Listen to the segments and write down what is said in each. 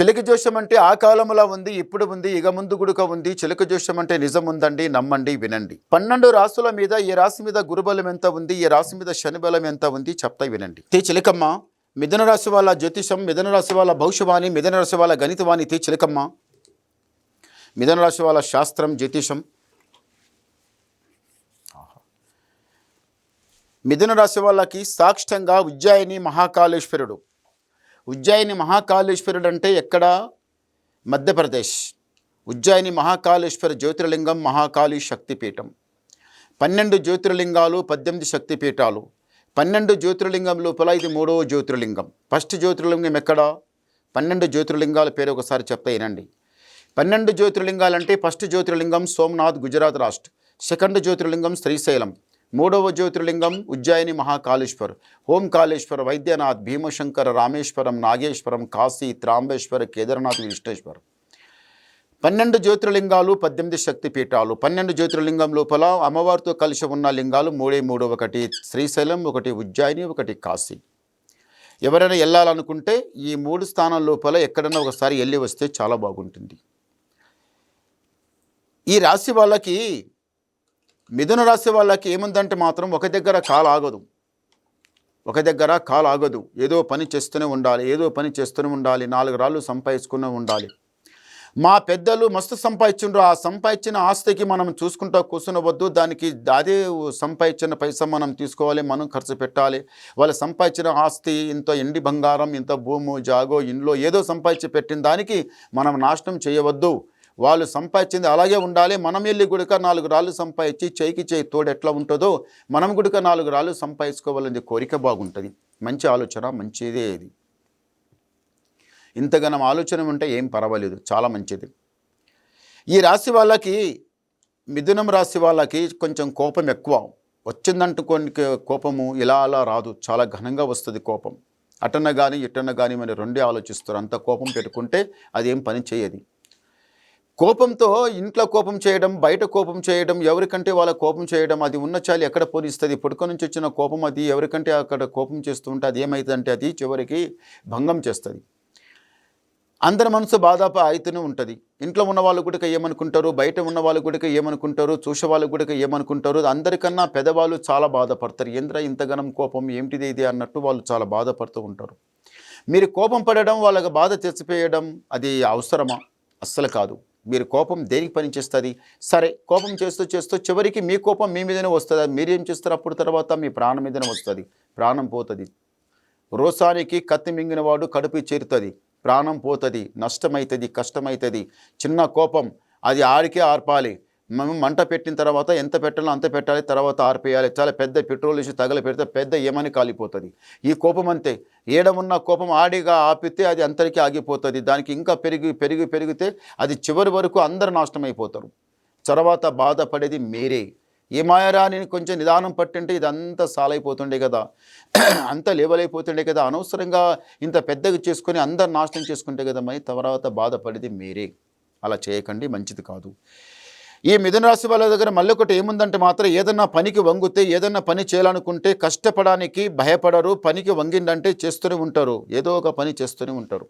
చిలక జోషం అంటే ఆ కాలంలో ఉంది ఇప్పుడు ఉంది ఇక ముందు గుడుక ఉంది. చిలక జోషం అంటే నిజం ఉందండి నమ్మండి వినండి. పన్నెండు రాసుల మీద ఈ రాశి మీద గురుబలం ఎంత ఉంది ఈ రాశి మీద శని బలం ఎంత ఉంది చెప్తా వినండి. తే చిలకమ్మ మిథున రాశి వాళ్ళ జ్యోతిషం మిథున రాశి వాళ్ళ భవిష్యవాణి మిథున రాశి వాళ్ళ గణితవాణి తే చిలకమ్మ. మిథున రాశి వాళ్ళ శాస్త్రం జ్యోతిషం. మిథున రాశి వాళ్ళకి సాక్ష్యంగా ఉజ్జాయిని మహాకాళేశ్వరుడు. ఉజ్జాయిని మహాకాళేశ్వరుడు అంటే ఎక్కడ? మధ్యప్రదేశ్. ఉజ్జాయిని మహాకాళేశ్వర జ్యోతిర్లింగం మహాకాళి శక్తిపీఠం. పన్నెండు జ్యోతిర్లింగాలు పద్దెనిమిది శక్తిపీఠాలు. పన్నెండు జ్యోతిర్లింగం లోపల ఇది మూడవ జ్యోతిర్లింగం. ఫస్ట్ జ్యోతిర్లింగం ఎక్కడ? పన్నెండు జ్యోతిర్లింగాల పేరు ఒకసారి చెప్తా వినండి. పన్నెండు జ్యోతిర్లింగాలంటే ఫస్ట్ జ్యోతిర్లింగం సోమనాథ్ గుజరాత్ రాష్ట్ర. సెకండ్ జ్యోతిర్లింగం శ్రీశైలం. మూడవ జ్యోతిర్లింగం ఉజ్జయిని మహాకాళేశ్వర్. ఓంకాళేశ్వర వైద్యనాథ్ భీమశంకర రామేశ్వరం నాగేశ్వరం కాశీ త్రాంబేశ్వర కేదార్నాథ్ విష్ణేశ్వర్. పన్నెండు జ్యోతిర్లింగాలు పద్దెనిమిది శక్తిపీఠాలు. పన్నెండు జ్యోతిర్లింగం లోపల అమ్మవారితో కలిసి ఉన్న లింగాలు మూడే మూడు. ఒకటి శ్రీశైలం ఒకటి ఉజ్జాయిని ఒకటి కాశీ. ఎవరైనా వెళ్ళాలనుకుంటే ఈ మూడు స్థానాల లోపల ఎక్కడైనా ఒకసారి వెళ్ళి వస్తే చాలా బాగుంటుంది. ఈ రాశి వాళ్ళకి మిథున రాశి వాళ్ళకి ఏముందంటే మాత్రం ఒక దగ్గర కాలు ఆగదు. ఒక దగ్గర కాలు ఆగదు. ఏదో పని చేస్తూనే ఉండాలి ఏదో పని చేస్తూనే ఉండాలి నాలుగు రాళ్ళు సంపాదించుకునే ఉండాలి. మా పెద్దలు మస్తు సంపాదించిండ్రు. ఆ సంపాదించిన ఆస్తికి మనం చూసుకుంటా కూర్చునవద్దు. దానికి అదే సంపాదించిన పైసా మనం తీసుకోవాలి మనం ఖర్చు పెట్టాలి. వాళ్ళు సంపాదించిన ఆస్తి ఇంత ఎండి బంగారం ఇంత భూము జాగో ఇంట్లో ఏదో సంపాదించి పెట్టిన దానికి మనం నాశనం చేయవద్దు. వాళ్ళు సంపాదించింది అలాగే ఉండాలి. మనం వెళ్ళి గుడిక నాలుగు రాళ్ళు సంపాదించి చేయికి చేయి తోడు ఎట్లా ఉంటుందో మనం గుడిక నాలుగు రాళ్ళు సంపాదించుకోవాలని కోరిక బాగుంటుంది. మంచి ఆలోచన మంచిదే ఇది. ఇంతగానం ఆలోచన ఉంటే ఏం పర్వాలేదు చాలా మంచిది. ఈ రాశి వాళ్ళకి మిథునం రాశి వాళ్ళకి కొంచెం కోపం ఎక్కువ. వచ్చిందంటూ కొన్ని కోపము ఇలా అలా రాదు చాలా ఘనంగా వస్తుంది కోపం. అటన్న కానీ ఇటన్న కానీ మరి రెండే ఆలోచిస్తారు. అంత కోపం పెట్టుకుంటే అది ఏం పని చేయదు. కోపంతో ఇంట్లో కోపం చేయడం బయట కోపం చేయడం ఎవరికంటే వాళ్ళ కోపం చేయడం అది ఉన్న చాలి ఎక్కడ పోనిస్తుంది? పుట్టుక నుంచి వచ్చిన కోపం అది ఎవరికంటే అక్కడ కోపం చేస్తూ ఉంటే అది ఏమవుతుందంటే అది చివరికి భంగం చేస్తుంది. అందరి మనసు బాధాప అయితేనే ఉంటుంది. ఇంట్లో ఉన్న వాళ్ళు కూడా ఏమనుకుంటారు? బయట ఉన్న వాళ్ళు కూడా ఏమనుకుంటారు? చూసే వాళ్ళు కూడా ఏమనుకుంటారు? అందరికన్నా పెద్దవాళ్ళు చాలా బాధపడతారు. ఏంద్ర ఇంతగనం కోపం? ఏమిటిది ఇది? అన్నట్టు వాళ్ళు చాలా బాధపడుతూ ఉంటారు. మీరు కోపం పడడం వాళ్ళకి బాధ తెచ్చిపోయడం అది అవసరమా? అస్సలు కాదు. మీరు కోపం దేనికి పనిచేస్తుంది? సరే కోపం చేస్తూ చేస్తూ చివరికి మీ కోపం మీ మీదనే వస్తుంది. మీరు ఏం చేస్తారు అప్పుడు తర్వాత? మీ ప్రాణం మీదనే వస్తుంది. ప్రాణం పోతుంది. రోసానికి కత్తి మింగిన వాడు కడుపు చేరుతుంది. ప్రాణం పోతుంది. నష్టమవుతుంది కష్టమవుతుంది చిన్న కోపం. అది ఆడికే ఆర్పాలి. మనం మంట పెట్టిన తర్వాత ఎంత పెట్టాలో అంత పెట్టాలి తర్వాత ఆర్పేయాలి. చాలా పెద్ద పెట్రోల్ వేసి తగల పెడితే పెద్ద ఏమని కాలిపోతుంది. ఈ కోపం అంతే. ఏడమున్న కోపం ఆడిగా ఆపితే అది అంతరికి ఆగిపోతుంది. దానికి ఇంకా పెరిగి పెరిగి పెరిగితే అది చివరి వరకు అందరు నాశనం అయిపోతారు తర్వాత బాధపడేది మీరే. ఏ మాయరా నేను కొంచెం నిదానం పట్టింటే ఇదంతా సాలైపోతుండే కదా. అంత లేవలైపోతుండే కదా. అనవసరంగా ఇంత పెద్దగా చేసుకొని అందరు నాశనం చేసుకుంటే కదా మరి తర్వాత బాధపడేది మీరే. అలా చేయకండి మంచిది కాదు. ఈ మిథున రాశి వాళ్ళ దగ్గర మళ్ళీ ఒకటి ఏముందంటే మాత్రం ఏదన్నా పనికి వంగితే ఏదన్నా పని చేయాలనుకుంటే కష్టపడానికి భయపడరు పనికి వంగిందంటే చేస్తూనే ఉంటారు. ఏదో ఒక పని చేస్తూనే ఉంటారు.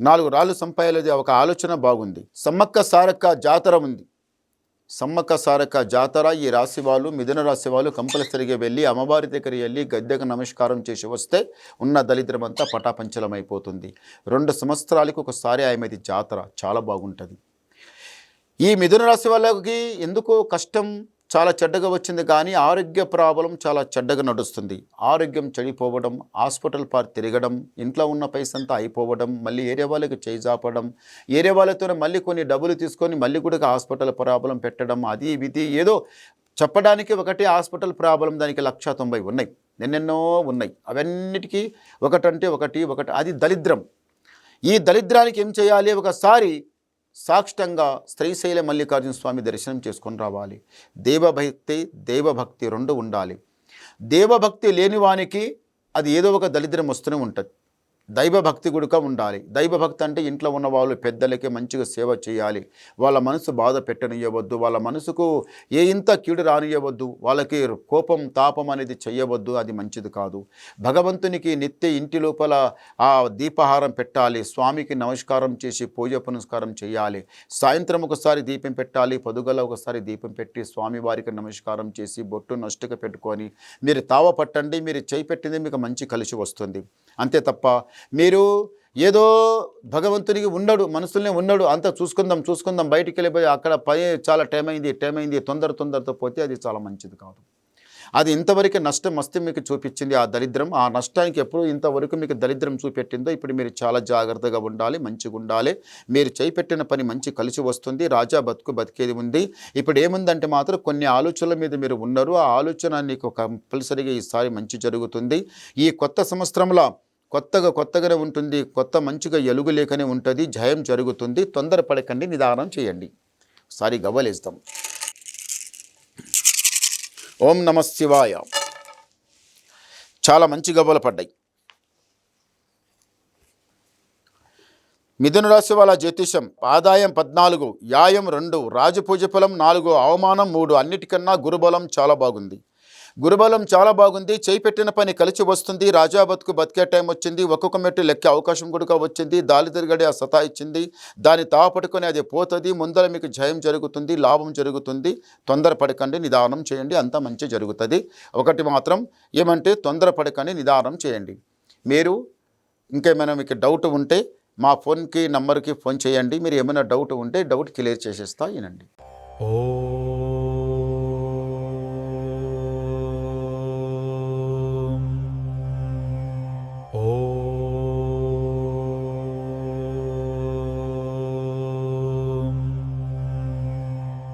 నాలుగు రాళ్ళు సంపాయాలది ఒక ఆలోచన బాగుంది. సమ్మక్క సారక్క జాతర ఉంది. సమ్మక్క సారక్క జాతర ఈ రాశి వాళ్ళు మిథున రాశి వాళ్ళు కంపల్సరిగా వెళ్ళి అమ్మవారి దగ్గర వెళ్ళి గద్దెకు నమస్కారం చేసి వస్తే ఉన్న దళిద్రమంతా పటాపంచలమైపోతుంది. రెండు సంవత్సరాలకు ఒకసారి ఆమెది జాతర. చాలా బాగుంటుంది. ఈ మిథున రాశి వాళ్ళకి ఎందుకో కష్టం చాలా చెడ్డగా వచ్చింది కానీ ఆరోగ్య ప్రాబ్లం చాలా చెడ్డగా నడుస్తుంది. ఆరోగ్యం చెడిపోవడం హాస్పిటల్ పార్ తిరగడం ఇంట్లో ఉన్న పైసంతా అయిపోవడం మళ్ళీ ఏరియా వాళ్ళకి చేజాపడం ఏరియా వాళ్ళతోనే మళ్ళీ కొన్ని డబ్బులు తీసుకొని మళ్ళీ కూడా హాస్పిటల్ ప్రాబ్లం పెట్టడం అది ఇది ఏదో చెప్పడానికి ఒకటి హాస్పిటల్ ప్రాబ్లం దానికి లక్ష తొంభై ఉన్నాయి. ఎన్నెన్నో ఉన్నాయి. అవన్నిటికీ ఒకటంటే ఒకటి ఒకటి అది దరిద్రం. ఈ దరిద్రానికి ఏం చేయాలి? ఒకసారి సాక్షితంగా శ్రీశైల మల్లికార్జున స్వామి దర్శనం చేసుకొని రావాలి. దేవభక్తి దేవభక్తి రెండు ఉండాలి. దేవభక్తి లేని వానికి అది ఏదో ఒక దరిద్రం వస్తూనే ఉంటుంది. దైవభక్తి కూడా ఉండాలి. దైవభక్తి అంటే ఇంట్లో ఉన్న వాళ్ళు పెద్దలకి మంచిగా సేవ చేయాలి. వాళ్ళ మనసు బాధ పెట్టనియవద్దు వాళ్ళ మనసుకు ఏ ఇంత కీడు రానియవద్దు వాళ్ళకి కోపం తాపం అనేది చేయవద్దు అది మంచిది కాదు. భగవంతునికి నిత్య ఇంటి లోపల ఆ దీపహారం పెట్టాలి. స్వామికి నమస్కారం చేసి పూజ పునస్కారం చేయాలి. సాయంత్రం ఒకసారి దీపం పెట్టాలి. పొదుగల ఒకసారి దీపం పెట్టి స్వామివారికి నమస్కారం చేసి బొట్టు నష్టగా పెట్టుకొని మీరు తావ పట్టండి మీరు చేయి పెట్టింది మీకు మంచి కలిసి వస్తుంది. అంతే తప్ప మీరు ఏదో భగవంతునికి ఉండడు మనసులోనే ఉండడు అంతా చూసుకుందాం చూసుకుందాం బయటికి వెళ్ళిపోయి అక్కడ పని చాలా టైం అయింది టైం అయింది తొందర తొందరతో పోతే అది చాలా మంచిది కాదు. అది ఇంతవరకు నష్టం మస్తు మీకు చూపించింది ఆ దరిద్రం. ఆ నష్టానికి ఎప్పుడు ఇంతవరకు మీకు దరిద్రం చూపెట్టిందో ఇప్పుడు మీరు చాలా జాగ్రత్తగా ఉండాలి మంచిగా ఉండాలి. మీరు చేపెట్టిన పని మంచి కలిసి వస్తుంది రాజా బతుకు బతికేది ఉంది. ఇప్పుడు ఏముందంటే మాత్రం కొన్ని ఆలోచనల మీద మీరు ఉన్నారు. ఆ ఆలోచన నీకు కంపల్సరీగా ఈసారి మంచి జరుగుతుంది. ఈ కొత్త సంవత్సరంలో కొత్తగా కొత్తగానే ఉంటుంది కొత్త మంచిగా ఎలుగు లేకనే ఉంటుంది జయం జరుగుతుంది. తొందరపడకండి నిదానం చేయండి. ఒకసారి గవ్వలేస్తాం. ఓం నమ శివాయ. చాలా మంచి గవ్వలు పడ్డాయి. మిథున రాశి వాళ్ళ జ్యోతిషం ఆదాయం పద్నాలుగు యాయం రెండు రాజపూజ ఫలం నాలుగు అవమానం మూడు అన్నిటికన్నా గురుబలం చాలా బాగుంది. గురుబలం చాలా బాగుంది చేయి పెట్టిన పని కలిసి వస్తుంది రాజా బతుకు బతికే టైం వచ్చింది ఒక్కొక్క మెట్టు లెక్కే అవకాశం కూడా వచ్చింది దాలి తిరగడి ఆ సతా ఇచ్చింది దాన్ని తాపట్టుకొని అది పోతుంది ముందర మీకు జయం జరుగుతుంది లాభం జరుగుతుంది తొందరపడకండి నిదానం చేయండి అంతా మంచి జరుగుతుంది. ఒకటి మాత్రం ఏమంటే తొందరపడకండి నిదానం చేయండి. మీరు ఇంకేమైనా మీకు డౌట్ ఉంటే మా ఫోన్కి నంబర్కి ఫోన్ చేయండి మీరు ఏమైనా డౌట్ ఉంటే డౌట్ క్లియర్ చేసేస్తా వినండి. ఓ